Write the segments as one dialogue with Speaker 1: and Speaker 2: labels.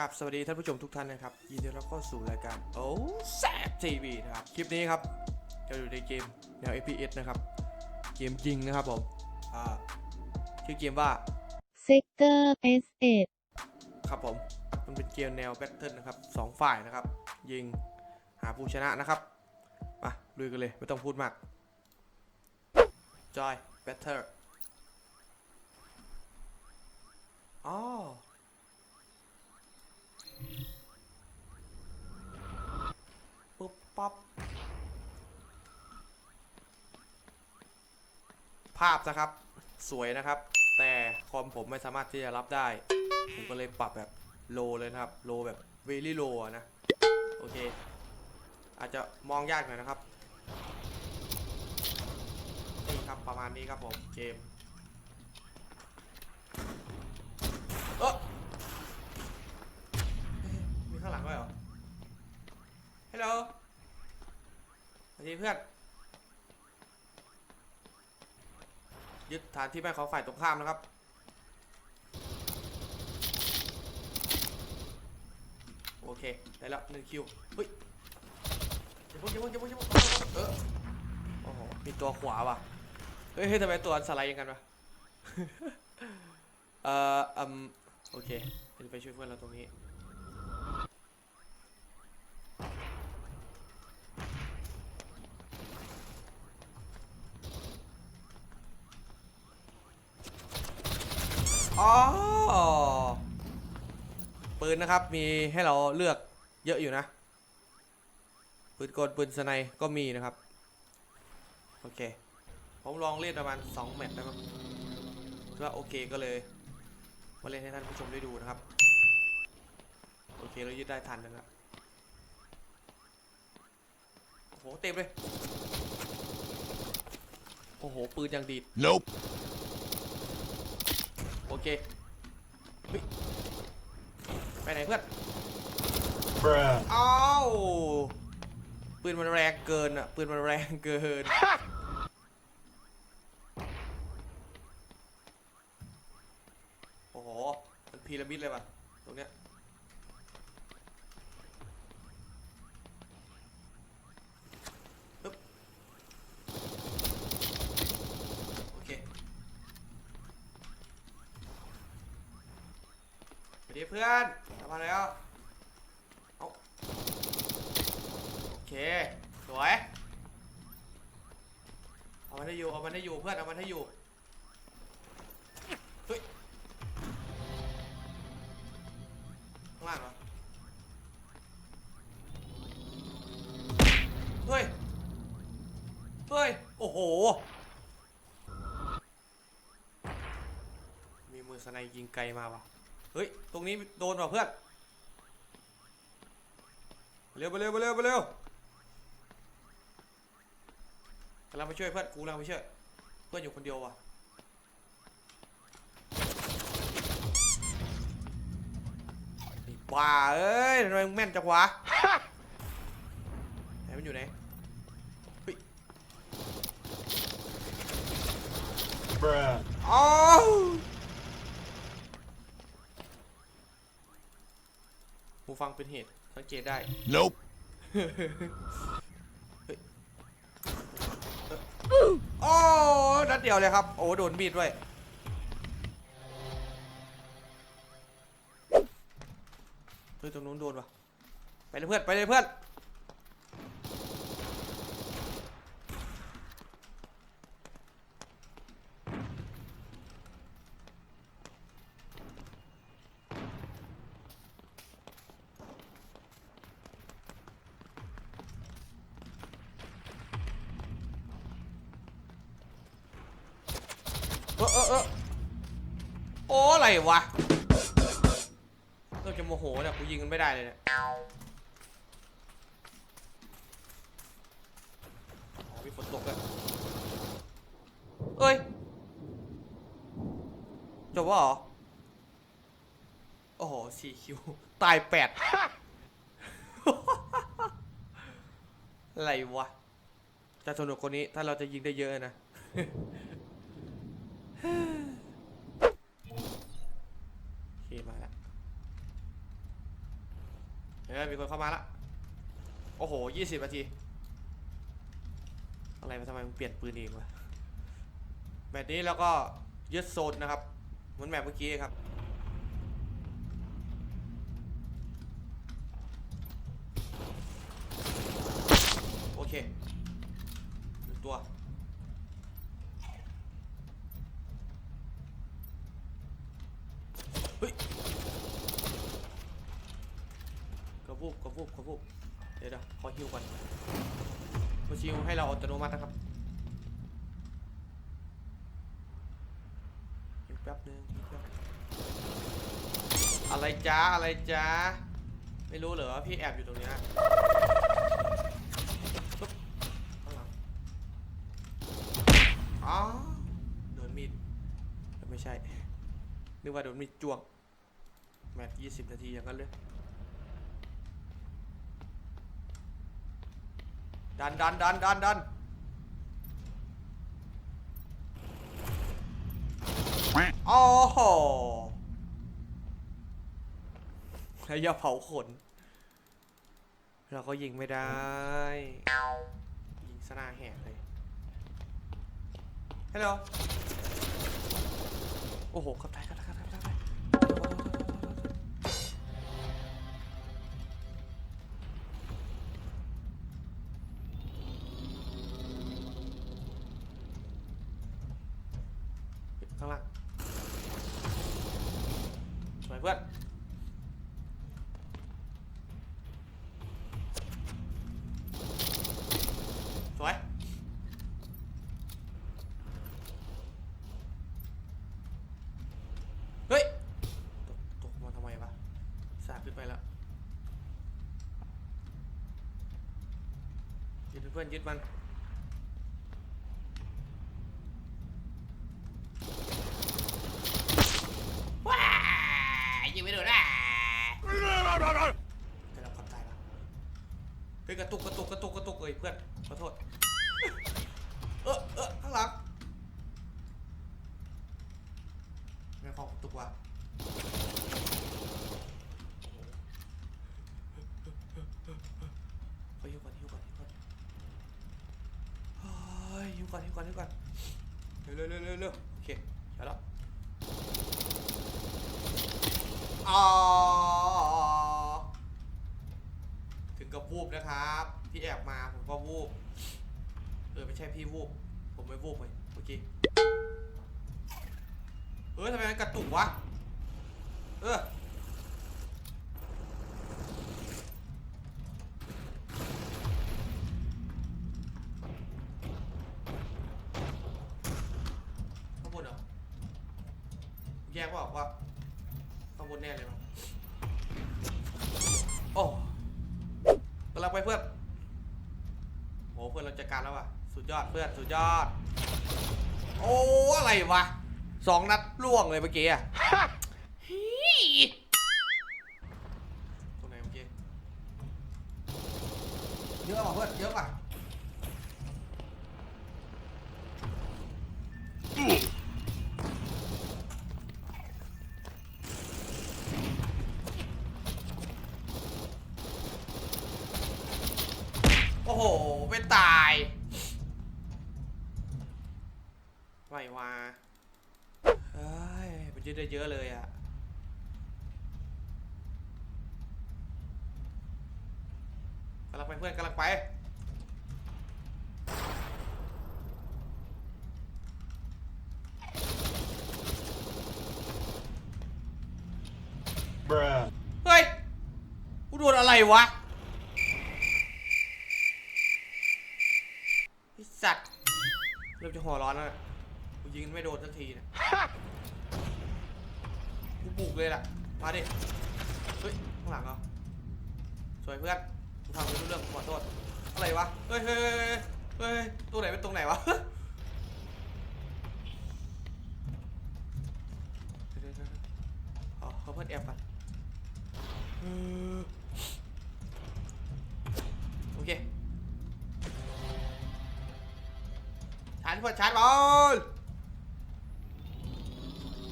Speaker 1: กับสวัสดีท่านผู้ชมทุกท่านนะครับ ยินดีต้อนรับเข้าสู่รายการโอ้แซบทีวีนะครับ คลิปนี้ครับจะอยู่ในเกมแนว FPS นะครับ เกมยิงนะครับผมอ่าชื่อเกมว่า
Speaker 2: Sector S1
Speaker 1: ครับผม มันเป็นเกมแนวแบทเทิลนะครับสองฝ่ายนะครับ ยิงหาผู้ชนะนะครับมาลุยกันเลยไม่ต้องพูดมากจอยแบทเทิลอ๋อ ปุ๊บปั๊บภาพนะครับ สวยนะครับ แต่คอมผมไม่สามารถที่จะรับได้ ผมก็เลยปรับแบบโลเลยนะครับ โลแบบเวลี่โลนะ โอเค อาจจะมองยากหน่อยนะครับนี่ครับประมาณนี้ครับผมเกมเออมีข้างหลังด้วยเหรอฮัลโหล สวัสดีเพื่อน ยึดฐานที่แม่ของฝ่ายตรงข้ามนะครับ โอเค ได้แล้วหนึ่งคิวเฮ้ยอย่าเพิ่งอย่าพิ่งอย่าพิ่งอย่าพิ่งเออโอ้โหมีตัวขวาว่ะ เฮ้ยทำไมตัวสไลด์ยังกันวะเอ่ออืมโอเคเดี๋ยวไปช่วยเพื่อนเราตรงนี้ ปืนนะครับมีให้เราเลือกเยอะอยู่นะ ปืนกลปืนสไนก็มีนะครับ โอเค ผมลองเล่นประมาณ 2 แมตช์นะครับก็โอเคก็เลย มาเล่นให้ท่านผู้ชมได้ดูนะครับ โอเคเรายึดได้ทันนะครับโอ้โหเต็มเลย โอ้โห ปืนยังดีด
Speaker 3: Nope.
Speaker 1: โอเคเฮ้ยไปไหนเพื่อน
Speaker 3: Bruh.
Speaker 1: อ้าวปืนมันแรงเกินอะปืนมันแรงเกิน โอ้โหมันพีระมิดเลยว่ะตรงเนี้ย ปึ๊บ โอเค สวัสดีเพื่อนกลับมาแล้ว เอาโอเค สวย เอามันให้อยู่ เอนเพื่อนเอามันให้อยู่เฮ้ยข้างล่างเหรอเฮ้ยเฮ้ยโอ้โห มีมือสไนยิงไกลมาว่ะเฮ้ย ตรงนี้โดนว่ะเพื่อน เร็วไปเร็วไปเร็วไปเร็วกำลังไปช่วยเพื่อน กูกำลังไปช่วย เพื่อนอยู่คนเดียวว่ะไอ้บ้าเอ้ยทำไมมึงแม่นจังวะไหนมันอยู่ไหนเฮ้ย
Speaker 3: Bruh.
Speaker 1: อ้าวหูฟังเป็นเหตุสังเกตได้
Speaker 3: Nope.
Speaker 1: โอ้ ดเดียวเลยครับ โอ้โดนมีดด้วย เฮ้ยตรงนู้นโดนว่ะไปเลยเพื่อน ไปเลยเพื่อน เออเออเออโอ้อะไรวะเริ่มจะโมโหเนี่ยกูยิงกันไม่ได้เลยเนี่ยอ๋อมีฝนตกเลยเอ้ย จบวะเหรอ โอ้โหสี่คิว ตายแปดอะไรวะจะสนุกคนนี้ถ้าเราจะยิงได้เยอะนะ โอเคมาแล้ว เออ มามาละ โอ้โหยี่สิบนาที อะไรมาทำไมมึงเปลี่ยนปืนเองวะแบบนี้แล้วก็ยึดโซนนะครับ เหมือนแบบเมื่อกี้ครับ โอเคหนึ่งตัว เฮ้ย กระวุบกระวุบกระวุบเดี๋ยวเดี๋ยวขอ ฮิวก่อนมาชิวให้เราอัตโนมัตินะครับฮิวแป๊บนึงฮิวแป๊บอะไรจ้าอะไรจ้าไม่รู้เหรอว่าพี่แอบอยู่ตรงเนี้ยปึ๊บข้างหลังอ๋อโดนมีดไม่ใช่นึกว่าโดนมีดจ้วงแมตช์ยี่สิบนาทีอย่างนั้นเลย ดันดันดันดันดันโอ้โหแล้วอย่าเผาขน เราก็ยิงไม่ได้ ยิงสนาแหกเลยฮัลโหลโอ้โหขับไทยขับ เพื่อนยึดมันว้ายิงไม่โดนอะแต่เราขับตายแล้วเฮ้ยกระตุกกระตุกกระตุกกระตุกเลยเพื่อนขอโทษ เออเออข้างหลังแม่งของกระตุกว่ะ ไปฮิวก่อนฮิวก่อนฮิวก่อนเฮ้ยฮิว ก่อนฮิวก่อนฮิวก่อนเร็วเร็วเร็วเร็วเร็วโอเคใช่แล้วอ๋อถึงกับวูบนะครับ พี่แอบมาผมก็วูบเออไม่ใช่พี่วูบผมไม่วูบเลยเมื่อกี้เฮ้ยทำไมมันกระตุกวะเออ สุดยอดเพื่อนสุดยอด โอ้อะไรวะสองนัดล่วงเลยเมื่อกี้อะฮี่ตรงไหนเมื่อกี้เยอะป่ะเพื่อนเยอะป่ะ ไหววะเฮ้ยมันยืดได้เยอะเลยอะกำลังไปเพื่อนกำลังไป
Speaker 3: Bruh.
Speaker 1: เฮ้ย กูโดนอะไรวะไอ้สัตว์เริ่มจะหัวร้อนแล้วน่ะ กูยิงไม่โดนสักทีเนะกูบุกเลยล่ะ มาดิ เฮ้ย ข้างหลังเหรอสวยเพื่อนกูทำไม่รู้เรื่องขอโทษ อะไรวะ เฮ้ยเฮ้ยเฮ้ยเฮ้ยตัวไหนเป็นตรงไหนวะเดี๋ยวเดี๋ยวเดี๋ยวเอาเขาเพื่อนแอ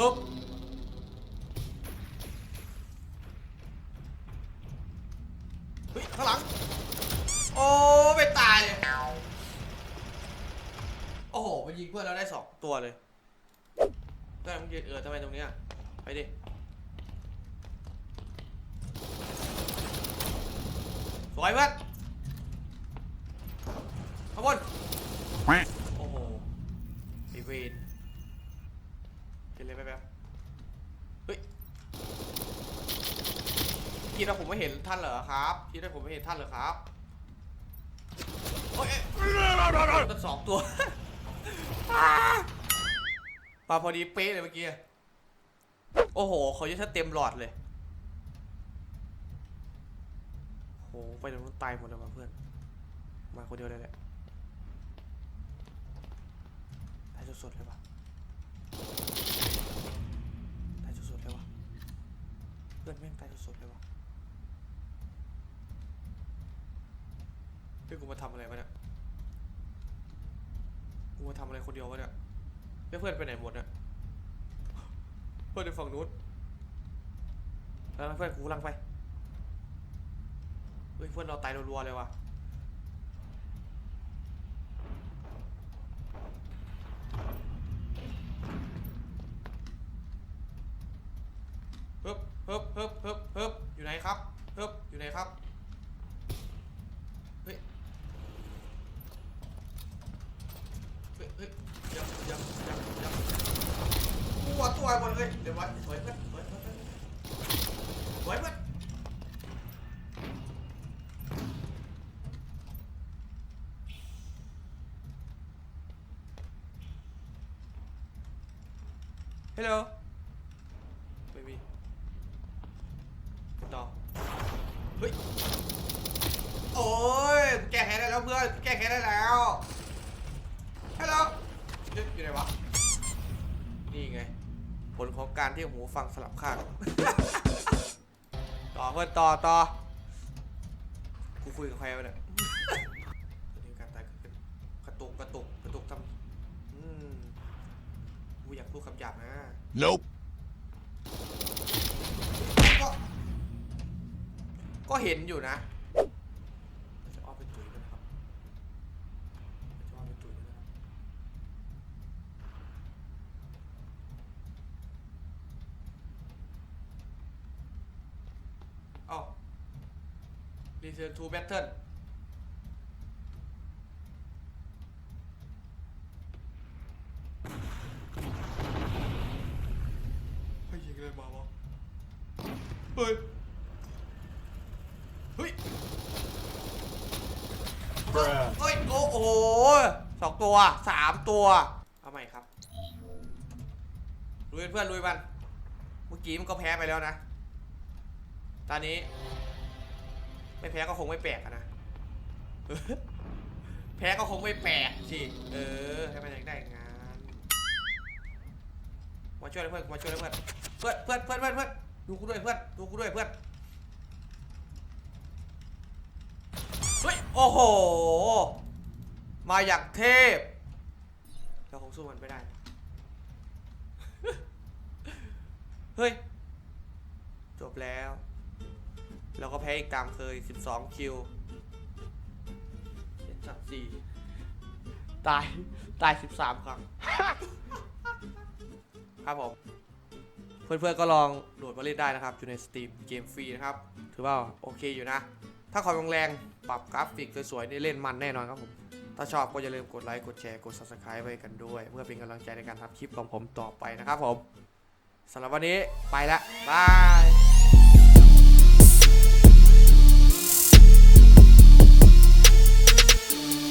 Speaker 1: ฮึบเฮ้ยข้างหลัง โอ้ไม่ตาย โอ้โหไปยิงเพื่อนเราได้สองตัวเลยได้มึงยืนเออทำไมตรงเนี้ยไปดิสวยมาก ไม่เห็นท่านเหรอครับ คิดว่าผมไม่เห็นท่านเหรอครับโอ้ยตั้งสองตัวปาพอดีเป๊ะเลยเมื่อกี้ โอ้โหเขาจะเต็มหลอดเลยโหไปตรงนู้นตายหมดแล้วว่ะเพื่อน มาคนเดียวเลยแหละตายสดๆเลยว่ะตายสดๆเลยว่ะเพื่อนแม่งตายสดๆเลยว่ะ เฮ้ยกูมาทำอะไรวะเนี่ย กูมาทำอะไรคนเดียววะเนี่ยเฮ้ยเพื่อนไปไหนหมดเนี่ยเพื่อนในฝั่งนู้นแล้วเพื่อนกูลังไป เฮ้ยเพื่อนเราตายรัวๆเลยว่ะเฮิบเฮิบเฮิบเฮิบเฮิบอยู่ไหนครับเฮิบอยู่ไหนครับ เฮ้ย เฮ้ยยยังยังยังยังตัวตัวหมดเลยเดี๋ยวไว้สวยเพื่อนสวยเพื่อนสวยเพื่อนฮัลโหลไม่มีต่อเฮ้ย โอ้ย แก้แค้นได้แล้วเพื่อน แก้แค้นได้แล้ว ฮัลโหลเอ๊ะอยู่ไหนวะ นี่ไง ผลของการที่หูฟังสลับข้าง ต่อเพื่อนต่อต่อ กูคุยกับใครวะเนี่ยตอนนี้การตายเกิดขึ้นกระตุกกระตุกกระตุกทำอืมกูอยากพูดคำหยาบนะ
Speaker 3: Nope.
Speaker 1: ก็ก็เห็นอยู่นะเราจะอ้อมเป็นจุ๋ยกันนะครับเราจะอ้อมเป็นจุ๋ยกันนะครับ เอ้า Return to Battle เฮ้ยยิงอะไรมาวะเฮ้ย เฮ้ย
Speaker 3: Bruh.
Speaker 1: เฮ้ย โอ้โหสองตัวสามตัว เอาใหม่ครับลุยเพื่อนลุยมัน เมื่อกี้มันก็แพ้ไปแล้วนะ ตอนนี้ ไม่แพ้ก็คงไม่แปลกอะนะ แพ้ก็คงไม่แปลกสิ เออให้มันยังได้งานมาช่วยเพื่อนมาช่วยเพื่อน เพื่อนเพื่อนเพื่อนเพื่อนเพื่อนดูกูด้วยเพื่อนดูกูด้วยเพื่อน เฮ้ย โอ้โห มาอย่างเทพ เราคงสู้มันไม่ได้ เฮ้ย จบแล้ว เราก็แพ้อีกตามเคย 12 คิวเจ็ดสามสี่ตาย ตาย 13 ครั้ง ครับผม เพื่อนๆก็ลองโหลดมาเล่นได้นะครับ อยู่ในสตรีมเกมฟรีนะครับ ถือว่าโอเคอยู่นะ ถ้าความแรงๆปรับกราฟิกสวยๆนี่เล่นมันแน่นอนครับผม ถ้าชอบก็อย่าลืมกดไลค์ กดแชร์ กด subscribe ไว้กันด้วย เพื่อเป็นกำลังใจในการทำคลิปของผมต่อไปนะครับผมสำหรับวันนี้ไปละบาย